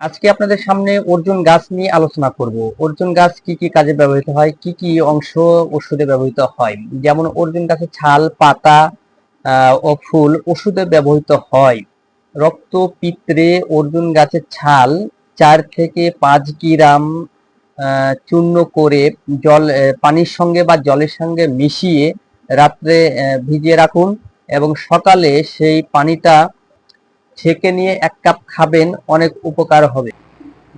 আজকে আপনাদের সামনে অর্জুন গাছ নিয়ে আলোচনা করব। অর্জুন গাছ কি কি কাজে ব্যবহৃত হয়? কি কি অংশ ওষুধে ব্যবহৃত হয়? যেমন অর্জুন গাছের ছাল, পাতা ও ফুল ওষুধে ব্যবহৃত হয়। রক্ত, পিত্রে অর্জুন গাছের ছাল চার থেকে পাঁচ গ্রাম চূর্ণ করে জল পানির সঙ্গে বা জলের সঙ্গে মিশিয়ে রাত্রে ভিজিয়ে রাখুন এবং সকালে সেই পানিটা ছেঁকে নিয়ে এক কাপ খাবেন, অনেক উপকার হবে।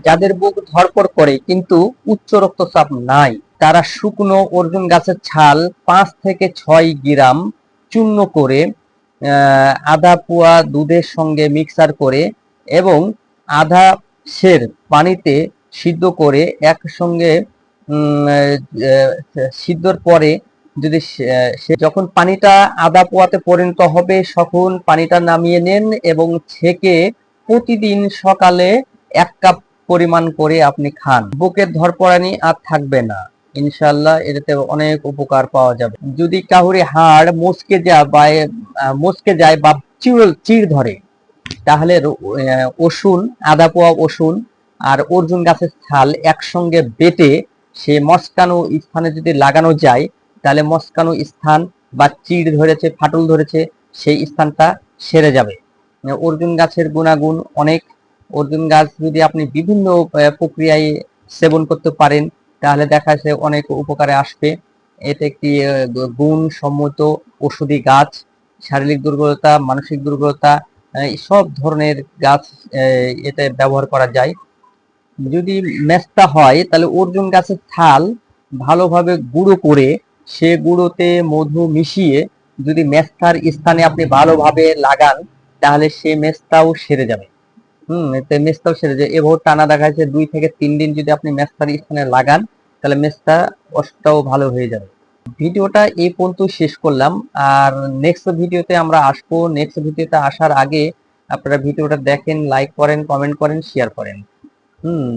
যাদের বুক ধরপড় করে কিন্তু উচ্চ রক্তচাপ নাই, তারা শুকনো অর্জুন গাছের ছাল পাঁচ থেকে ছয় গ্রাম চূর্ণ করে আধা পোয়া, দুধের সঙ্গে মিক্সার করে এবং আধা সের পানিতে সিদ্ধ করে একসঙ্গে সিদ্ধর পরে যদি সে যখন পানিটা আদা পোয়াতে পরিণত হবে তখন পানিটা নামিয়ে নেন এবং ছেঁকে প্রতিদিন সকালে এক কাপ পরিমাণ করে আপনি খান। বুকের ধরপড়ানি আর থাকবে না। ইনশাল্লাহ এটাতে অনেক উপকার পাওয়া যাবে। যদি কাহুরি হাড় মচকে যায় বা মচকে যায় বা চিড় চিড় ধরে, তাহলে রসুন আদা পোয়া রসুন আর অর্জুন গাছের ছাল একসঙ্গে বেটে সে মস্কানো স্থানে যদি লাগানো যায় তাহলে মস্কানো স্থান বা চিড় ধরেছে, ফাটল ধরেছে, সেই স্থানটা সেরে যাবে। অর্জুন গাছের গুণাগুণ অনেক। অর্জুন গাছ যদি আপনি বিভিন্ন প্রক্রিয়ায় সেবন করতে পারেন, তাহলে দেখা যায় অনেক উপকারে আসবে। এটা একটি গুণ সম্মত ওষুধি গাছ, শারীরিক দুর্বলতা, মানসিক দুর্বলতা সব ধরনের গাছ এতে ব্যবহার করা যায়। যদি মেস্তা হয়, তাহলে অর্জুন গাছের থাল ভালোভাবে গুঁড়ো করে সে গুঁড়োতে মধু মিশিয়ে যদি মেস্তার স্থানে আপনি ভালোভাবে লাগান, তাহলে সে মেস্তাও সেরে যাবে। হুম মেস্তাও সেরে যায়। এভাবে টানা দেখা যাচ্ছে দুই থেকে তিন দিন যদি আপনি মেস্তার স্থানে লাগান, তাহলে মেস্তা অসুখটাও ভালো হয়ে যাবে। ভিডিওটা এই পর্যন্ত শেষ করলাম। আর নেক্সট ভিডিওতে আমরা আসব। নেক্সট ভিডিওতে আসার আগে আপনারা ভিডিওটা দেখেন লাইক করেন কমেন্ট করেন শেয়ার করেন। হুম।